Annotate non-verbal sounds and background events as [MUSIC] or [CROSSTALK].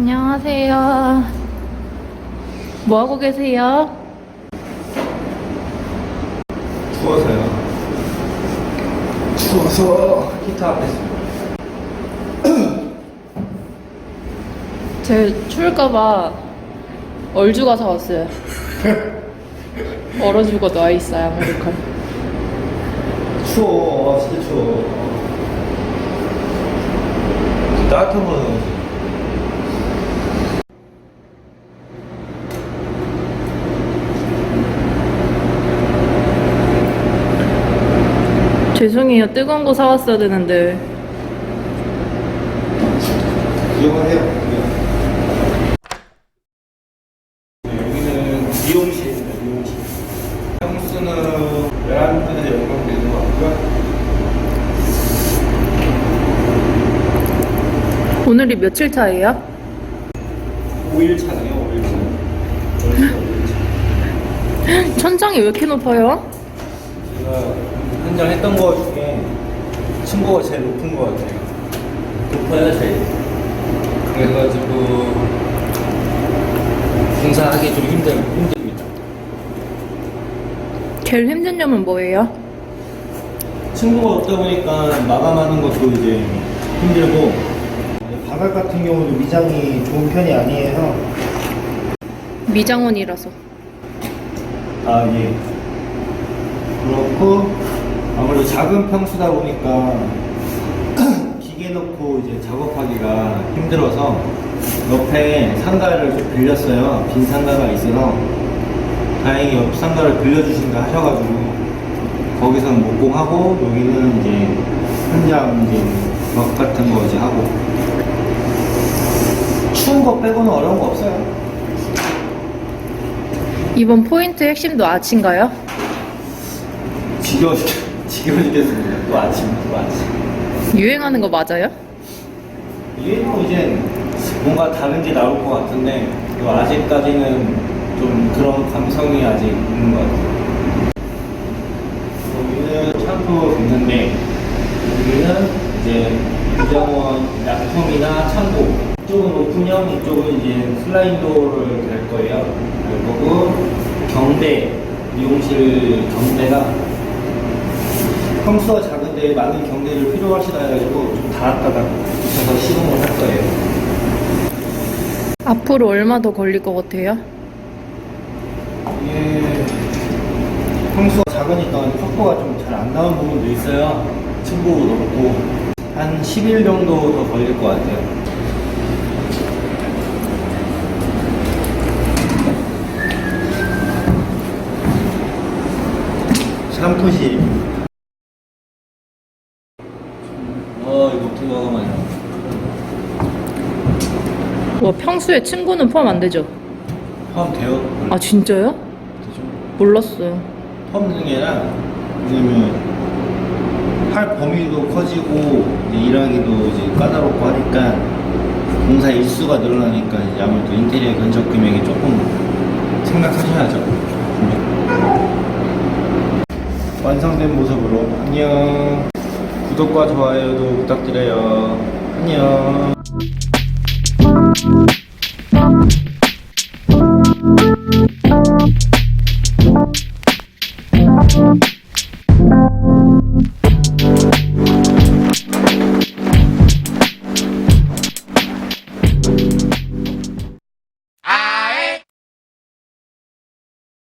안녕하세요. 뭐 하고 계세요? 추워서요. 추워서 히터 앞에. 제 추울까봐 얼주가 사왔어요. 얼어 죽어 놔 있어요, 아메리칸. 추워. 아, 진짜 추워. 따뜻한 거넣어야지. 죄송해요. 뜨거운 거 사왔어야 되는데. 이용하세요. 네, 여기는 미용실입니다, 미용실. 평수는 베란다에 연결되는 것 같고요. 오늘이 며칠 차예요? 5일 차네요, 5일 [LAUGHS] 차. 천장이 왜 이렇게 높아요? 제가 현장 했던 거 중에 층고가 제일 높은 것 같아요. 높아요, 제일. 그래가지고 공사하기 좀 힘들, 힘듭니다. 제일 힘든 점은 뭐예요? 층고가 없다 보니까 마감하는 것도 이제 힘들고 바닥 같은 경우도 미장이 좋은 편이 아니에요. 미장원이라서. 아, 예. 그렇고, 아무래도 작은 평수다 보니까, [CLEARS THROAT] 기계 넣고 이제 작업하기가 힘들어서, 옆에 상가를 좀 빌렸어요. 빈 상가가 있어서, 다행히 옆 상가를 빌려주신다 하셔가지고, 거기서는 목공하고, 여기는 이제, 현장 이제, 벽 같은 거 이제 하고. 추운 거 빼고는 어려운 거 없어요. 이번 포인트 핵심도 아치인가요? 지겨워, 지겨워 죽겠습니다. 또 아침, 또 아침. 유행하는 거 맞아요? 뭐 이제 뭔가 다른 게 나올 것 같은데 또 아직까지는 좀 그런 감성이 아직 있는 것 같아요. 여기는 창고 있는데 여기는 이제 유정원 약품이나 창고 이쪽은 오픈형, 이쪽은 이제 슬라이드도어를 될 거예요. 될 거고 경대 미용실 경대가 평수가 작은데 많은 경대를 필요하시다 해가지고 좀 달았다가 붙여서 시공을 할 거예요. 앞으로 얼마 더 걸릴 것 같아요? 이게 평수가 작으니까 확보가 좀 잘 안 나온 부분도 있어요. 층고 높고 한 10일 정도 더 걸릴 것 같아요. 샴푸실. 어, 이거 어떻게? 와, 평소에 친구는 포함 안 되죠? 포함돼요? 아, 진짜요? 되죠? 몰랐어요. 포함되는 게 아니라 왜냐면 할 범위도 커지고 이제 일하기도 이제 까다롭고 하니까 공사 일수가 늘어나니까 이제 아무래도 인테리어 견적 금액이 조금 생각하셔야죠. 완성된 모습으로 안녕. 구독과 좋아요도 부탁드려요. 안녕.